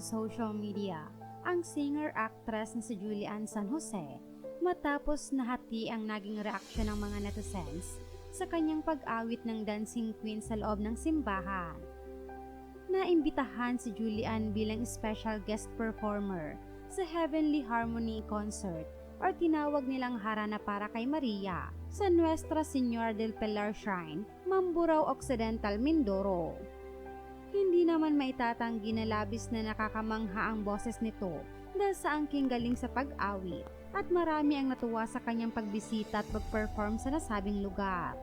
social media ang singer-actress na si Julian San Jose matapos nahati ang naging reaksyon ng mga netizens sa kanyang pag-awit ng dancing queen sa loob ng simbahan. Naimbitahan si Julian bilang special guest performer sa Heavenly Harmony Concert or tinawag nilang harana para kay Maria sa Nuestra Señora del Pilar Shrine, Mamburao Occidental, Mindoro. Hindi naman maitatanggi na labis na nakakamangha ang boses nito dahil sa angking galing sa pag-awit at marami ang natuwa sa kanyang pagbisita at pag-perform sa nasabing lugar.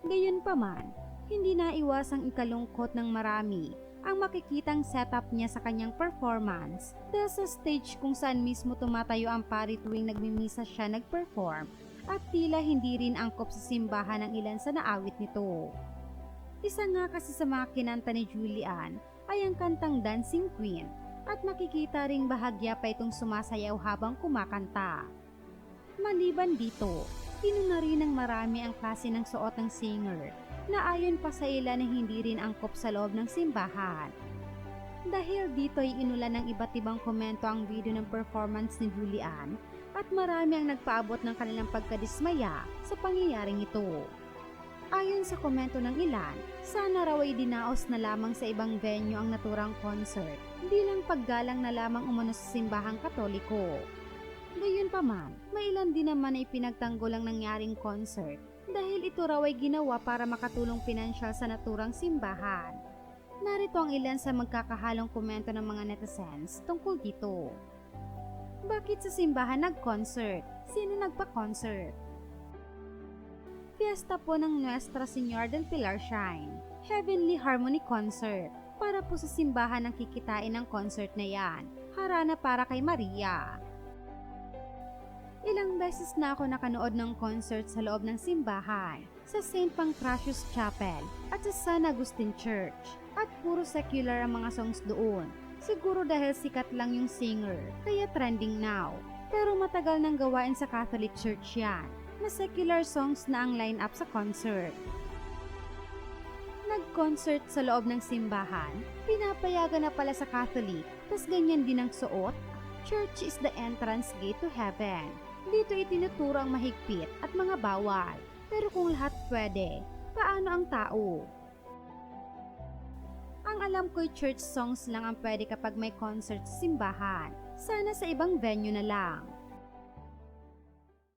Gayunpaman, hindi naiwasang ikalungkot ng marami ang makikitang setup niya sa kanyang performance dahil sa stage kung saan mismo tumatayo ang pari tuwing nagmimisa siya nag-perform at tila hindi rin angkop sa simbahan ng ilan sa naawit nito. Isa nga kasi sa mga kinanta ni Julian ay ang kantang Dancing Queen at makikita ring bahagya pa itong sumasayaw habang kumakanta. Maliban dito, pinuna rin ng marami ang klase ng suot ng singer na ayon pa sa ilan na hindi rin angkop sa loob ng simbahan. Dahil dito ay inulan ng iba't ibang komento ang video ng performance ni Julian at marami ang nagpaabot ng kanilang pagkadismaya sa pangyayaring ito. Ayon sa komento ng ilan, sana raw ay dinaos na lamang sa ibang venue ang naturang concert, bilang paggalang na lamang umano sa simbahang katoliko. Gayunpaman, may ilan din naman ay pinagtanggol ang nangyaring concert dahil ito raw ay ginawa para makatulong pinansyal sa naturang simbahan. Narito ang ilan sa magkakahalong komento ng mga netizens tungkol dito. Bakit sa simbahan nag-concert? Sino nagpa-concert? Fiesta po ng Nuestra Señora del Pilar Shrine, Heavenly Harmony Concert. Para po sa simbahan ang kikitain ng concert na yan. Harana para kay Maria. Ilang beses na ako nakanood ng concert sa loob ng simbahan, sa St. Pancratius Chapel at sa San Agustin Church. At puro secular ang mga songs doon. Siguro dahil sikat lang yung singer, kaya trending now. Pero matagal nang gawain sa Catholic Church yan, na secular songs na ang line-up sa concert. Nag-concert sa loob ng simbahan, pinapayagan na pala sa Catholic, tas ganyan din ang suot. Church is the entrance gate to heaven. Dito itinuturo ang mahigpit at mga bawal. Pero kung lahat pwede, paano ang tao? Ang alam ko'y church songs lang ang pwede kapag may concert sa simbahan. Sana sa ibang venue na lang.